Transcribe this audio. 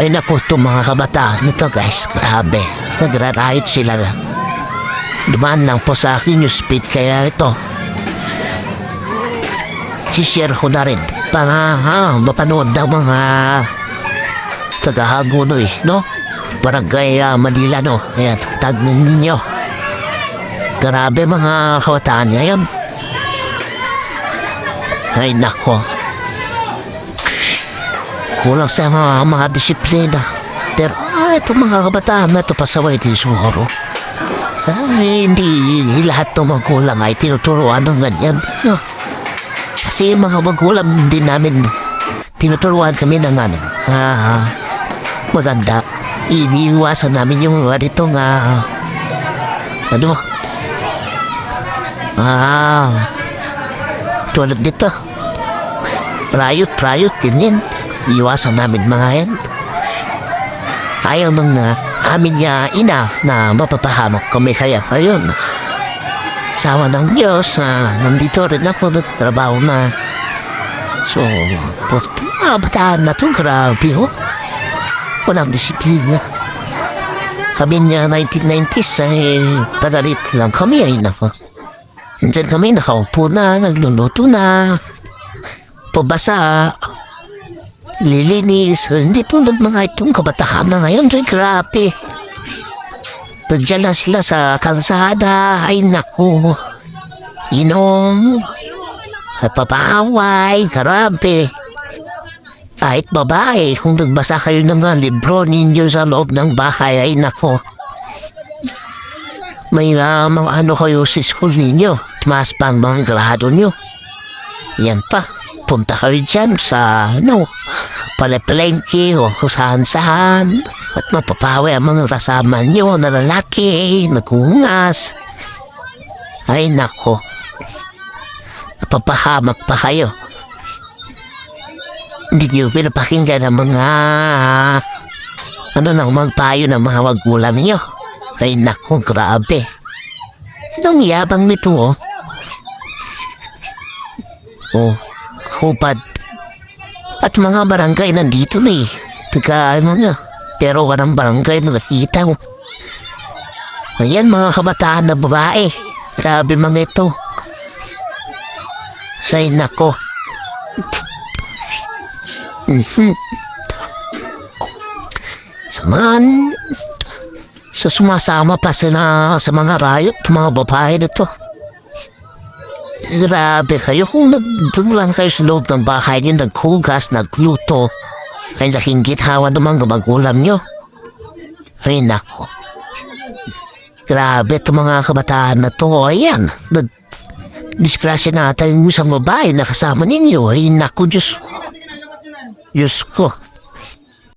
Ay naku, itong mga kabataan nito guys, grabe. Nagra-riot sila. Dumaan lang po sa akin yung speed kaya ito. Sishare ko na rin para ha, mapanood ng mga tagahaguno eh, no? Barangay uh, Manila, no? Ayan, tag ninyo. Grabe mga kabataan ngayon. Ay nako. Kulang sa mga, mga disiplina. Pero ah, ito mga kabataan na ito pasaway din siguro. Ay, hindi lahat ng magulang ay tinuturuan ng ganyan. No? Kasi mga magulang din namin, tinuturuan kami ng ano, ah, maganda. Iniiwasan namin yung mga dito nga, ano, ah, tulad dito. Riot, riot, ganyan. Iwasan namin mga yan. Ayaw nung uh, amin niya ina na mapapahamak kami kaya ayun. Sawa ng Diyos, ah, nandito rin ako na. So, po, ah, bataan na to, grabe ho. Walang disiplina. Kami niya 1990s ay pagalit lang kami ay nako. Diyan kami nakaupo na, nagluluto na. Pabasa. Lilinis. Hindi tulad mga itong kabataan na ngayon. Diyan grabe. Nandiyan lang sila sa kalsada. Ay naku. Inom. Papaaway. Grabe. Kahit babae, kung nagbasa kayo ng mga libro ninyo sa loob ng bahay, ay nako. May uh, mga ano kayo sa school ninyo. Mas pang mga grado nyo. Yan pa. Punta kayo dyan sa, ano, palapalengke o kung saan-saan. At mapapawi ang mga kasama nyo na lalaki, nagkungas. Ay nako. Napapahamak pa kayo. Hindi nyo pinapakinggan ang mga ano nang magpayo ng mga magulang nyo. Ay nako, grabe. Anong yabang nito oh? Oh, hupad. At mga barangay nandito na eh. Taga ano nga. Pero walang barangay na nakita ko. Ayan mga kabataan na babae. Grabe mga ito. Ay nako. Mhm. Sa sumasama pa sa mga riot, mga babae nito. Grabe kayo kung nagdoon lang kayo sa loob ng bahay niyo, naghugas, nagluto, ay nakingit hawa ng mga magulang niyo. Ay nako. Grabe itong mga kabataan na to. Ayan, nag disgrasya natin yung isang babae na kasama ninyo. Ay nako, Diyos ko. Diyos ko.